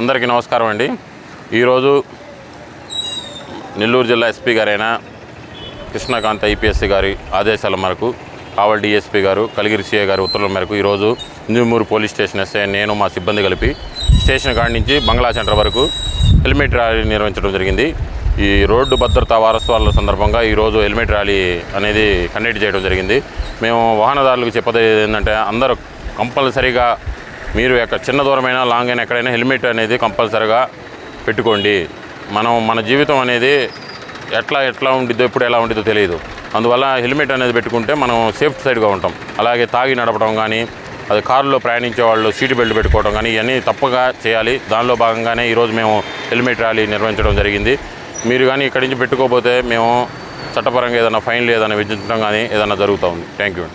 అందరికీ నమస్కారం అండి. ఈరోజు నెల్లూరు జిల్లా ఎస్పీ గారైన కృష్ణకాంత్ ఐపీఎస్సీ గారి ఆదేశాల మేరకు కావల్ డిఎస్పీ గారు కలిగిరి సిఐ గారి ఉత్తర్వుల మేరకు ఈరోజు ఇంజమూరు పోలీస్ స్టేషన్ ఎస్ఐ నేను మా సిబ్బంది కలిపి స్టేషన్ కాడి నుంచి బంగ్లా సెంటర్ వరకు హెల్మెట్ ర్యాలీ నిర్వహించడం జరిగింది. ఈ రోడ్డు భద్రతా వారసత్వాల సందర్భంగా ఈరోజు హెల్మెట్ ర్యాలీ అనేది కండక్ట్ చేయడం జరిగింది. మేము వాహనదారులకు చెప్పేది ఏంటంటే అందరూ కంపల్సరీగా మీరు ఎక్కడ చిన్న దూరమైన లాంగ్ అయినా ఎక్కడైనా హెల్మెట్ అనేది కంపల్సరీగా పెట్టుకోండి. మనం మన జీవితం అనేది ఎట్లా ఎట్లా ఉండిద్దో ఎప్పుడు ఎలా ఉండిద్దో తెలియదు. అందువల్ల హెల్మెట్ అనేది పెట్టుకుంటే మనం సేఫ్టీ సైడ్గా ఉంటాం. అలాగే తాగి నడపడం కానీ అది కారులో ప్రయాణించే వాళ్ళు సీటు బెల్ట్ పెట్టుకోవడం కానీ ఇవన్నీ తప్పగా చేయాలి. దానిలో భాగంగానే ఈరోజు మేము హెల్మెట్ ర్యాలీ నిర్వహించడం జరిగింది. మీరు కానీ ఇక్కడి నుంచి పెట్టుకోకపోతే మేము చట్టపరంగా ఏదైనా ఫైన్లు ఏదైనా విధించడం కానీ ఏదైనా జరుగుతూ ఉంది. Thank you